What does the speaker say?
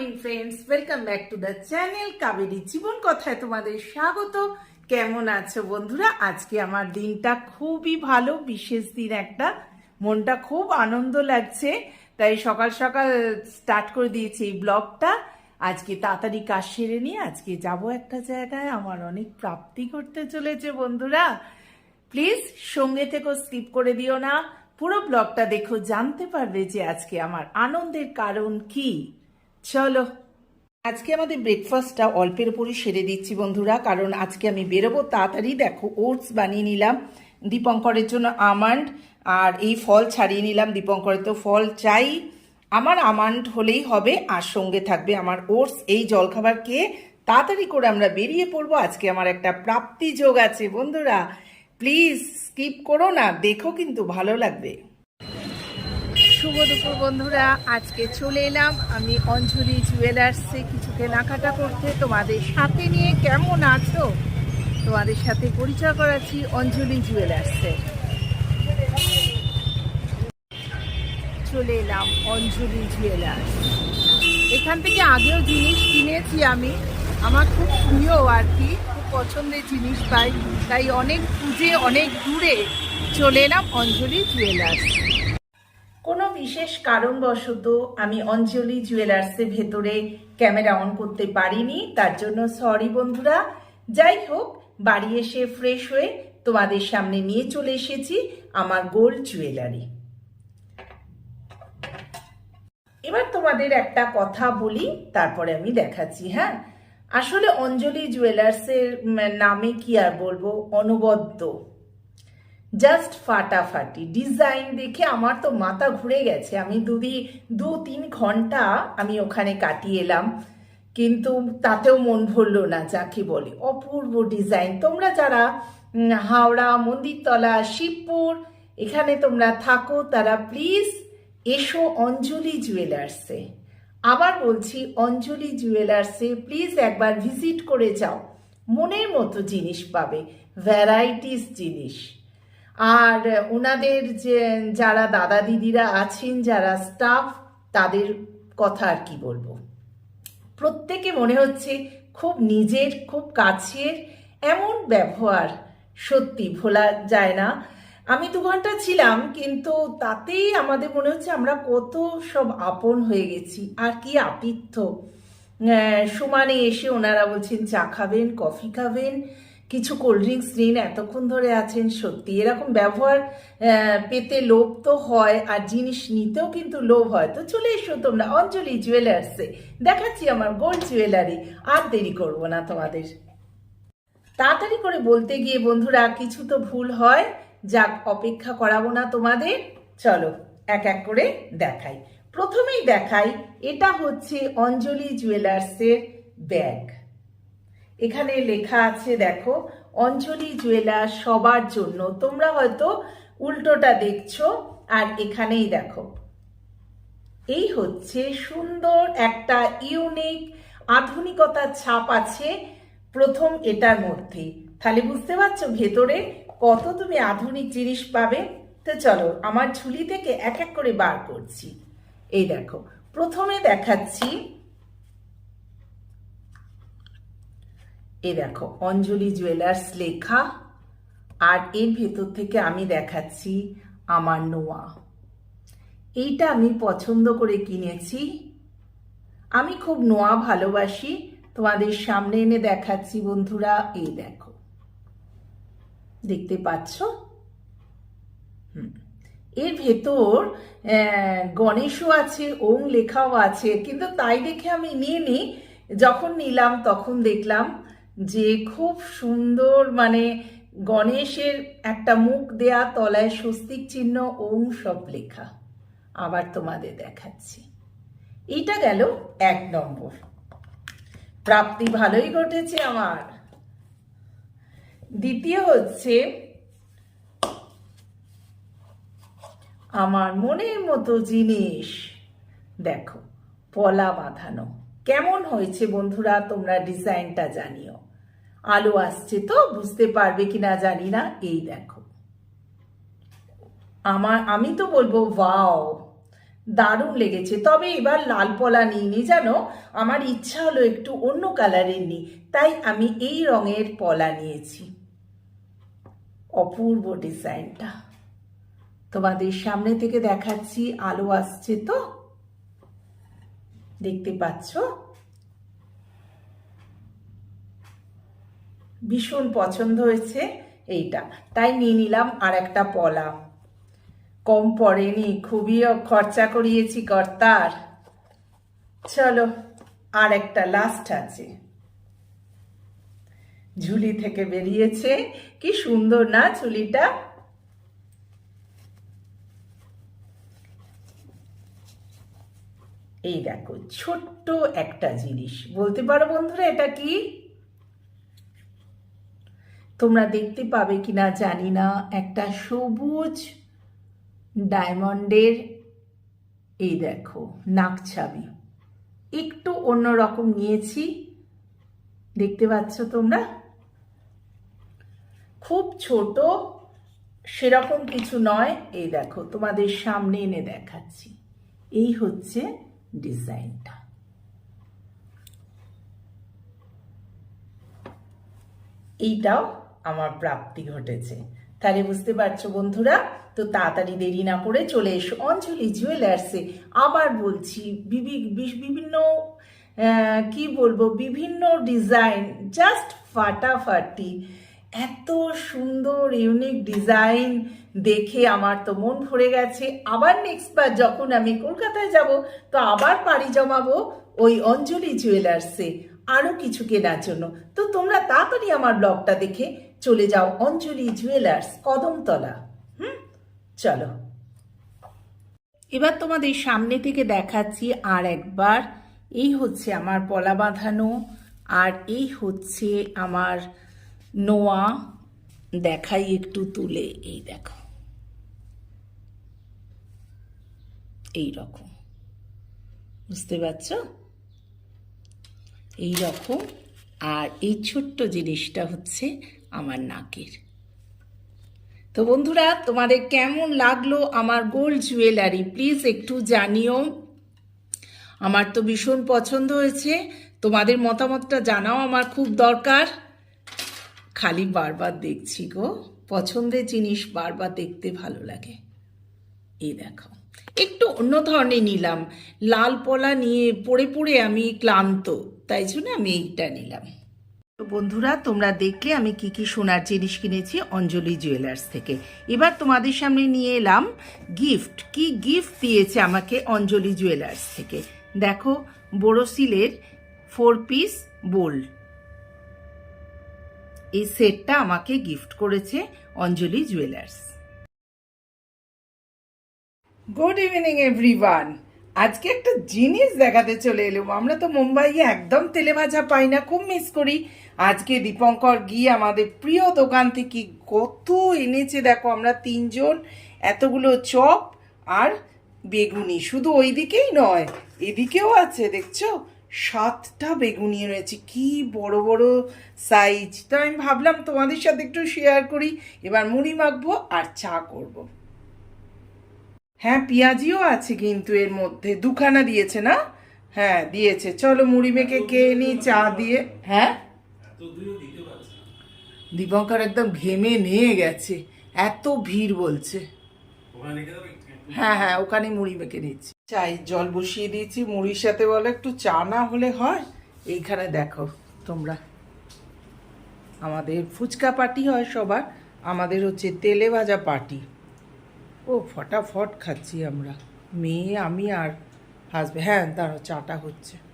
Morning friends welcome back to the channel Kaveri জীবন কথায় তোমাদের স্বাগত কেমন আছো বন্ধুরা? আজকে আমার দিনটা খুবই ভালো। বিশেষ দিন একটা। মনটা খুব আনন্দ লাগছে। তাই সকাল সকাল স্টার্ট করে দিয়েছি এই ব্লগটা আজকে তাড়াতাড়ি কাজ সেরে নিয়ে আজকে যাব একটা জায়গায়। আমার অনেক প্রাপ্তি করতে চলেছে বন্ধুরা। প্লিজ সঙ্গে থেকে স্কিপ করে দিও না। পুরো ব্লগটা দেখো, জানতে পারবে যে আজকে আমার আনন্দের কারণ কি। চলো। আজকে আমাদের ব্রেকফাস্টটা অল্পের উপরই সেরে দিচ্ছি বন্ধুরা, কারণ আজকে আমি বেরোবো, তাড়াতাড়ি দেখো ওটস বানিয়ে নিলাম, দীপঙ্করের জন্য আমান্ড, আর এই ফল ছাড়িয়ে নিলাম, দীপঙ্করের তো ফল চাই। আমার আমান্ড হলেই হবে, আর সঙ্গে থাকবে আমার ওটস এই জলখাবার খেয়ে তাড়াতাড়ি করে আমরা বেরিয়ে পড়ব, আজকে আমার একটা প্রাপ্তি যোগ আছে বন্ধুরা। প্লিজ স্কিপ করো না, দেখো কিন্তু ভালো লাগবে। শুভ দুপুর, বন্ধুরা। আজকে চলে এলাম আমি অঞ্জলি জুয়েলার্সে কিছু কেনাকাটা করতে। তোমাদের সাথে নিয়ে কেমন আছো? তোমাদের সাথে পরিচয় করাচ্ছি অঞ্জলি জুয়েলার্সে। চলে এলাম অঞ্জলি জুয়েলার্স। এখান থেকে আগেও জিনিস কিনেছি আমি। আমার খুব প্রিয় আর কি, খুব পছন্দের জিনিস পাই তাই অনেক খুঁজে অনেক দূরে চলে এলাম অঞ্জলি জুয়েলার্স। কোনো বিশেষ কারণবশত আমি অঞ্জলি জুয়েলার্সের ভেতরে ক্যামেরা অন করতে পারিনি, তার জন্য সরি বন্ধুরা। যাই হোক, বাড়ি এসে ফ্রেশ হয়ে তোমাদের সামনে নিয়ে চলে এসেছি আমার গোল্ড জুয়েলারি এবার তোমাদের একটা কথা বলি, তারপরে আমি দেখাচ্ছি হ্যাঁ? আসলে অঞ্জলি জুয়েলার্সের নামে কি আর বলব, অনবদ্য। জাস্ট ফাটাফাটি। ডিজাইন দেখে আমার তো মাথা ঘুরে গেছে। আমি দুদি, দু তিন ঘণ্টা আমি ওখানে কাটিয়ে এলাম। কিন্তু তাতেও মন ভরলো না, যাকে বলে। অপূর্ব ডিজাইন তোমরা যারা হাওড়া, মন্দিরতলা, শিবপুর, এখানে তোমরা থাকো, তারা প্লিজ এসো অঞ্জলি জুয়েলার্সে আবার বলছি, অঞ্জলি জুয়েলার্সে প্লিজ একবার ভিজিট করে যাও। মনের মতো জিনিস পাবে। ভ্যারাইটিস জিনিস। আর ওনাদের যে যারা দাদা দিদিরা আছেন যারা স্টাফ তাদের কথা আর কি বলব। প্রত্যেকে মনে হচ্ছে খুব নিজের খুব কাছের এমন ব্যবহার সত্যি ভোলা যায় না। আমি দু ঘণ্টা ছিলাম কিন্তু তাতেই আমাদের মনে হচ্ছে আমরা কত সব আপন হয়ে গেছি। আর কি আহ, সমানে এসে ওনারা বলছেন চা খাবেন কফি খাবেন। কিছু কোল্ড ড্রিঙ্কস নিন, এতক্ষণ ধরে আছেন, সত্যি এরকম ব্যবহার পেতে লোভ তো হয় আর জিনিস নিতেও কিন্তু লোভ হয়। তো চলে এসো তোমরা, অঞ্জলি জুয়েলার্সে দেখাচ্ছি আমার গোল্ড জুয়েলারি আর দেরি করব না তোমাদের। তাড়াতাড়ি করে বলতে গিয়ে, বন্ধুরা, কিছু তো ভুল হয়। যাক, অপেক্ষা করাবো না তোমাদের। চলো, এক এক করে দেখাই। প্রথমেই দেখাই, এটা হচ্ছে অঞ্জলি জুয়েলার্সের ব্যাগ এখানে লেখা আছে, দেখো, অঞ্জলি জুয়েলার সবার জন্য। তোমরা হয়তো উল্টোটা দেখছ, আর এখানেই দেখো। এই হচ্ছে সুন্দর একটা ইউনিক আধুনিকতার ছাপ আছে প্রথম এটার মধ্যে। তাহলে বুঝতে পারছ ভেতরে কত তুমি আধুনিক জিনিস পাবে? তো চলো, আমার ঝুলি থেকে এক এক করে বার করছি। এই দেখো, প্রথমে দেখাচ্ছি এই দেখো, অঞ্জলি জুয়েলার্স লেখা, আর এর ভেতর থেকে আমি দেখাচ্ছি আমার নোয়া। এইটা আমি পছন্দ করে কিনেছি। আমি খুব নোয়া ভালোবাসি। তোমাদের সামনে এনে দেখাচ্ছি বন্ধুরা, এই দেখো। দেখতে পাচ্ছ? হুম। এর ভেতর গণেশও আছে ওং লেখাও আছে, কিন্তু তাই দেখে আমি নিয়ে নিই যখন নিলাম তখন দেখলাম যে খুব সুন্দর মানে গণেশের একটা মুখ দেয়া তলায় স্বস্তিক চিহ্ন ওং সব লেখা। আবার তোমাদের দেখাচ্ছি। এটা গেল এক নম্বর। প্রাপ্তি ভালোই ঘটেছে আমার। দ্বিতীয় হচ্ছে, আমার মনের মতো জিনিস, দেখো, পলা বাঁধানো। কেমন হয়েছে বন্ধুরা? তোমরা ডিজাইনটা জানিও। আলো আসছে তো, বুঝতে পারবে কিনা জানি না। এই দেখো। আমার, আমি তো বলব, ওয়াও, দারুণ লেগেছে। তবে এবার লাল পলা নিইনি জানো? আমার ইচ্ছা হলো একটু অন্য কালারের নিই তাই আমি এই রঙের পলা নিয়েছি। অপূর্ব ডিজাইনটা। তোমাদের সামনে থেকে দেখাচ্ছি, আলো আসছে তো? দেখতে পাচ্ছ? ভীষণ পছন্দ হয়েছে এইটা। তাই নিয়ে নিলাম আর একটা পলা। কম পড়েনি, খুবই খরচা করিয়েছি কর্তার। চলো আর একটা লাস্ট আছে। ঝুলি থেকে বেরিয়েছে। কি সুন্দর না ঝুলিটা এই দেখো, ছোট্ট একটা জিনিস। বলতে পারো বন্ধুরা, এটা কি? তোমরা দেখতে পাবে কিনা জানি না, একটা সবুজ ডায়মন্ডের এই দেখো নাকছাবি একটু অন্যরকম নিয়েছি, দেখতে পাচ্ছ তোমরা? খুব ছোট, সেরকম কিছু নয়। এই দেখো, তোমাদের সামনে এনে দেখাচ্ছি। এই হচ্ছে ডিজাইনটা এইটাও আমার প্রাপ্তি ঘটেছে। তাহলে বুঝতে পারছ বন্ধুরা? তো তাড়াতাড়ি দেরি না করে চলে এসো। অঞ্জলি জুয়েলার্সে আবার বলছি বিভিন্ন কি বলব, বিভিন্ন ডিজাইন জাস্ট ফাটাফাটি। এত সুন্দর ইউনিক ডিজাইন দেখে আমার তো মন ভরে গেছে। আবার নেক্সট বার যখন আমি কলকাতায় যাব, তো আবার পাড়ি জমাবো ওই অঞ্জলি জুয়েলার্সে আরও কিছু কেনার জন্য। তো তোমরা তাড়াতাড়ি আমার ব্লগটা দেখে চলে যাও অঞ্জলি জুয়েলার্স কদমতলা। হুম, চলো। এবার তোমাদের সামনে থেকে দেখাচ্ছি আর একবার। এই হচ্ছে আমার পলা বাঁধানো, আর এই হচ্ছে আমার নোয়া, দেখাই একটু তুলে, এই দেখো। এই রকম বুঝতে পারছ? এই রকম আর এই ছোট্ট জিনিসটা হচ্ছে আমার নাকের। তো বন্ধুরা, তোমাদের কেমন লাগল আমার গোল্ড জুয়েলারি? প্লিজ একটু জানিও। আমার তো ভীষণ পছন্দ হয়েছে। তোমাদের মতামতটা জানাও আমার খুব দরকার। খালি বারবার দেখছি গো। পছন্দের জিনিস বারবার দেখতে ভালো লাগে। এই দেখো। একটু অন্য ধরনের নিলাম। লাল পলা নিয়ে পড়ে পড়ে আমি ক্লান্ত। তাই জন্য আমি এইটা নিলাম। তো বন্ধুরা, তোমরা দেখলে আমি কি কি সোনার জিনিস কিনেছি অঞ্জলি জুয়েলার্স থেকে। এবার তোমাদের সামনে নিয়ে এলাম গিফট। কি গিফট দিয়েছে আমাকে অঞ্জলি জুয়েলার্স থেকে? দেখো বোরোসিলের ফোর পিস বোল এই সেটটা আমাকে গিফট করেছে Anjali jewellers. Good evening everyone আজকে একটা জিনিস দেখাতে চলে এলাম। আমরা তো মুম্বাইয়ে একদম তেলে ভাজা পাই না, খুব মিস করি। আজকে দীপঙ্কর গিয়ে আমাদের প্রিয় দোকান থেকে কত এনেছে দেখো আমরা তিনজন, এতগুলো চপ আর বেগুনি। শুধু ওই দিকেই নয়, এদিকেও আছে, দেখছ? সাতটা বেগুনি রয়েছে কি বড় বড় সাইজ তো আমি ভাবলাম তোমাদের সাথে একটু শেয়ার করি। এবার মুড়ি মাখবো আর চা করব। হ্যাঁ পেঁয়াজিও আছে কিন্তু এর মধ্যে। দুখানা দিয়েছে না? হ্যাঁ দিয়েছে। চলো মুড়ি মেখে কে নি চা দিয়ে। হ্যাঁ? দীপঙ্কর একদম ঘেমে নিয়ে গেছে। এত ভিড় বলছে। হ্যাঁ হ্যাঁ ওখানে মুড়ি মেখে নিচ্ছি। চাই, জল বসিয়ে দিয়েছি, মুড়ির সাথে বলো, একটু চা না হলে হয়? এইখানে দেখো তোমরা। আমাদের ফুচকা পার্টি হয় সবার, আমাদের হচ্ছে তেলে ভাজা পার্টি। ও, ফটাফট খাচ্ছি আমরা। মেয়ে, আমি আর হাসবে হ্যাঁ দাঁড়ো চাটা হচ্ছে।